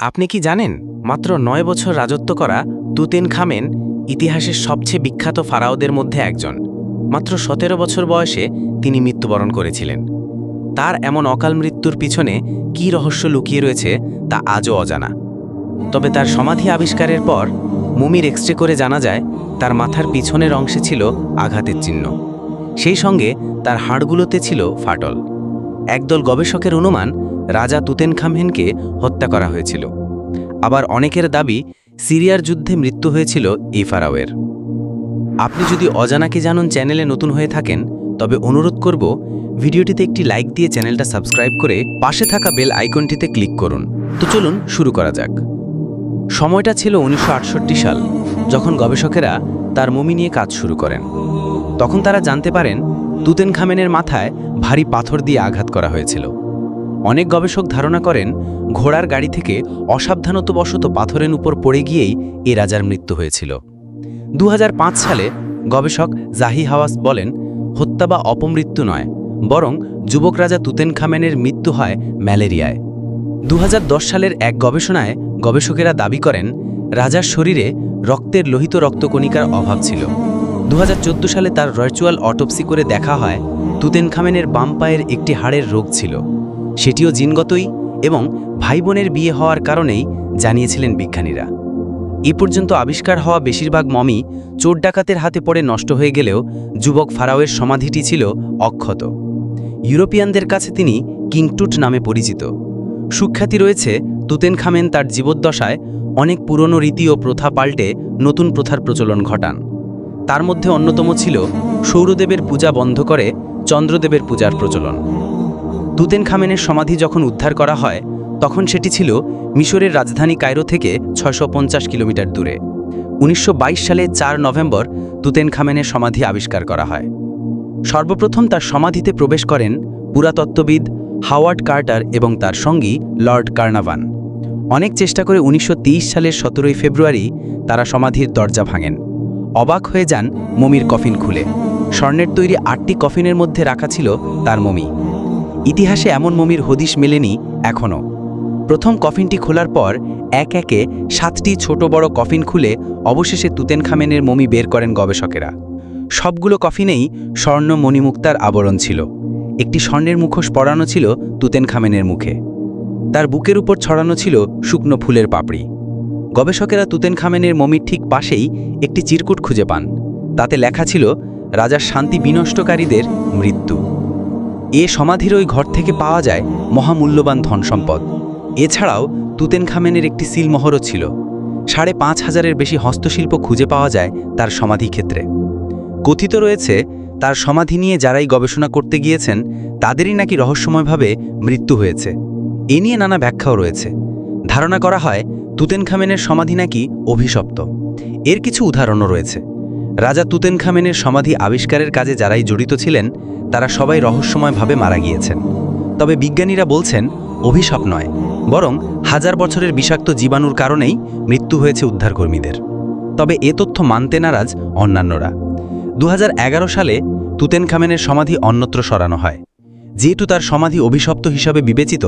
আপনি কি জানেন, মাত্র নয় বছর রাজত্ব করা তুতেন খামেন ইতিহাসের সবচেয়ে বিখ্যাত ফারাওদের মধ্যে একজন। মাত্র সতেরো বছর বয়সে তিনি মৃত্যুবরণ করেছিলেন। তার এমন অকাল মৃত্যুর পিছনে কী রহস্য লুকিয়ে রয়েছে তা আজও অজানা। তবে তার সমাধি আবিষ্কারের পর মুমির এক্সরে করে জানা যায়, তার মাথার পিছনের অংশে ছিল আঘাতের চিহ্ন। সেই সঙ্গে তার হাড়গুলোতে ছিল ফাটল। একদল গবেষকের অনুমান রাজা তুতেনখামেনকে হত্যা করা হয়েছিল। আবার অনেকের দাবি, সিরিয়ার যুদ্ধে মৃত্যু হয়েছিল এই ফারাওয়ের। আপনি যদি অজানাকে জানুন চ্যানেলে নতুন হয়ে থাকেন, তবে অনুরোধ করব, ভিডিওটিতে একটি লাইক দিয়ে চ্যানেলটা সাবস্ক্রাইব করে পাশে থাকা বেল আইকনটিতে ক্লিক করুন। তো চলুন শুরু করা যাক। সময়টা ছিল উনিশশো আটষট্টি সাল, যখন গবেষকেরা তার মমি নিয়ে কাজ শুরু করেন। তখন তারা জানতে পারেন তুতেন খামেনের মাথায় ভারী পাথর দিয়ে আঘাত করা হয়েছিল। অনেক গবেষক ধারণা করেন, ঘোড়ার গাড়ি থেকে অসাবধানতবশত পাথরের উপর পড়ে গিয়েই এ রাজার মৃত্যু হয়েছিল। দু হাজার পাঁচ সালে গবেষক জাহি হাওয়াস বলেন, হত্যা বা অপমৃত্যু নয়, বরং যুবক রাজা তুতেন খামেনের মৃত্যু হয় ম্যালেরিয়ায়। দু হাজার দশ সালের এক গবেষণায় গবেষকেরা দাবি করেন, রাজার শরীরে রক্তের লোহিত রক্তকণিকার অভাব ছিল। দু হাজার চোদ্দ সালে তার ভার্চুয়াল অটোপসি করে দেখা হয় তুতেন খামেনের বাম পায়ের একটি হাড়ের রোগ ছিল। সেটিও জিনগতই এবং ভাই বোনের বিয়ে হওয়ার কারণেই জানিয়েছিলেন বিজ্ঞানীরা। এ পর্যন্ত আবিষ্কার হওয়া বেশিরভাগ মমি চোর ডাকাতের হাতে পড়ে নষ্ট হয়ে গেলেও যুবক ফারাওয়ের সমাধিটি ছিল অক্ষত। ইউরোপিয়ানদের কাছে তিনি কিংটুট নামে পরিচিত। সুখ্যাতি রয়েছে তুতেন খামেন তার জীবদ্দশায় অনেক পুরনো রীতি ও প্রথা পাল্টে নতুন প্রথার প্রচলন ঘটান। তার মধ্যে অন্যতম ছিল সৌরদেবের পূজা বন্ধ করে চন্দ্রদেবের পূজার প্রচলন। তুতেন খামেনের সমাধি যখন উদ্ধার করা হয়, তখন সেটি ছিল মিশরের রাজধানী কায়রো থেকে ছয়শো পঞ্চাশ কিলোমিটার দূরে। উনিশশো বাইশ সালে চার নভেম্বর তুতেন খামেনের সমাধি আবিষ্কার করা হয়। সর্বপ্রথম তার সমাধিতে প্রবেশ করেন পুরাতত্ত্ববিদ হাওয়ার্ড কার্টার এবং তার সঙ্গী লর্ড কার্নাভান। অনেক চেষ্টা করে উনিশশো তেইশ সালের সতেরোই ফেব্রুয়ারি তারা সমাধির দরজা ভাঙেন। অবাক হয়ে যান মমির কফিন খুলে। স্বর্ণের তৈরি আটটি কফিনের মধ্যে রাখা ছিল তার মমি। ইতিহাসে এমন মমির হদিশ মেলেনি এখনও। প্রথম কফিনটি খোলার পর এক একে সাতটি ছোট বড় কফিন খুলে অবশেষে তুতেন খামেনের মমি বের করেন গবেষকেরা। সবগুলো কফিনেই স্বর্ণ মণিমুক্তার আবরণ ছিল। একটি স্বর্ণের মুখোশ পরানো ছিল তুতেন খামেনের মুখে। তার বুকের উপর ছড়ানো ছিল শুকনো ফুলের পাপড়ি। গবেষকেরা তুতেন খামেনের মমির ঠিক পাশেই একটি চিরকুট খুঁজে পান। তাতে লেখা ছিল, রাজার শান্তি বিনষ্টকারীদের মৃত্যু। এ সমাধির ওই ঘর থেকে পাওয়া যায় মহামূল্যবান ধনসম্পদ এছাড়াও তুতেন খামেনের একটি সিলমোহরও ছিল। সাড়ে পাঁচ হাজারের বেশি হস্তশিল্প খুঁজে পাওয়া যায় তার সমাধি ক্ষেত্রে কথিত রয়েছে, তার সমাধি নিয়ে যারাই গবেষণা করতে গিয়েছেন, তাদেরই নাকি রহস্যময়ভাবে মৃত্যু হয়েছে। এ নিয়ে নানা ব্যাখ্যাও রয়েছে। ধারণা করা হয় তুতেন খামেনের সমাধি নাকি অভিশপ্ত। এর কিছু উদাহরণও রয়েছে। রাজা তুতেন খামেনের সমাধি আবিষ্কারের কাজে যারাই জড়িত ছিলেন, তারা সবাই রহস্যময়ভাবে মারা গিয়েছেন। তবে বিজ্ঞানীরা বলছেন, অভিশাপ নয়, বরং হাজার বছরের বিষাক্ত জীবাণুর কারণেই মৃত্যু হয়েছে উদ্ধারকর্মীদের। তবে এ তথ্য মানতে নারাজ অন্যান্যরা। দু হাজার এগারো সালে তুতেন খামেনের সমাধি অন্যত্র সরানো হয়। যেহেতু তার সমাধি অভিশপ্ত হিসাবে বিবেচিত,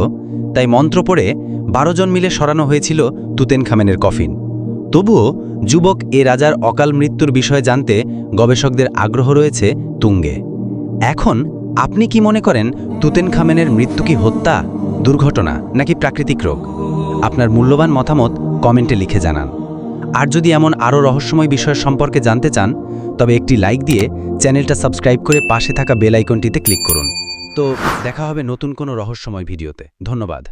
তাই মন্ত্র পড়ে বারো জন মিলে সরানো হয়েছিল তুতেন খামেনের কফিন। তবুও যুবক এ রাজার অকাল মৃত্যুর বিষয়ে জানতে গবেষকদের আগ্রহ রয়েছে তুঙ্গে। এখন আপনি কি মনে করেন তুতেন খামেনের মৃত্যু কি হত্যা, দুর্ঘটনা নাকি প্রাকৃতিক রোগ? আপনার মূল্যবান মতামত কমেন্টে লিখে জানান। আর যদি এমন আরও রহস্যময় বিষয় সম্পর্কে জানতে চান, তবে একটি লাইক দিয়ে চ্যানেলটা সাবস্ক্রাইব করে পাশে থাকা বেল আইকনটিতে ক্লিক করুন। তো দেখা হবে নতুন কোনো রহস্যময় ভিডিওতে। ধন্যবাদ।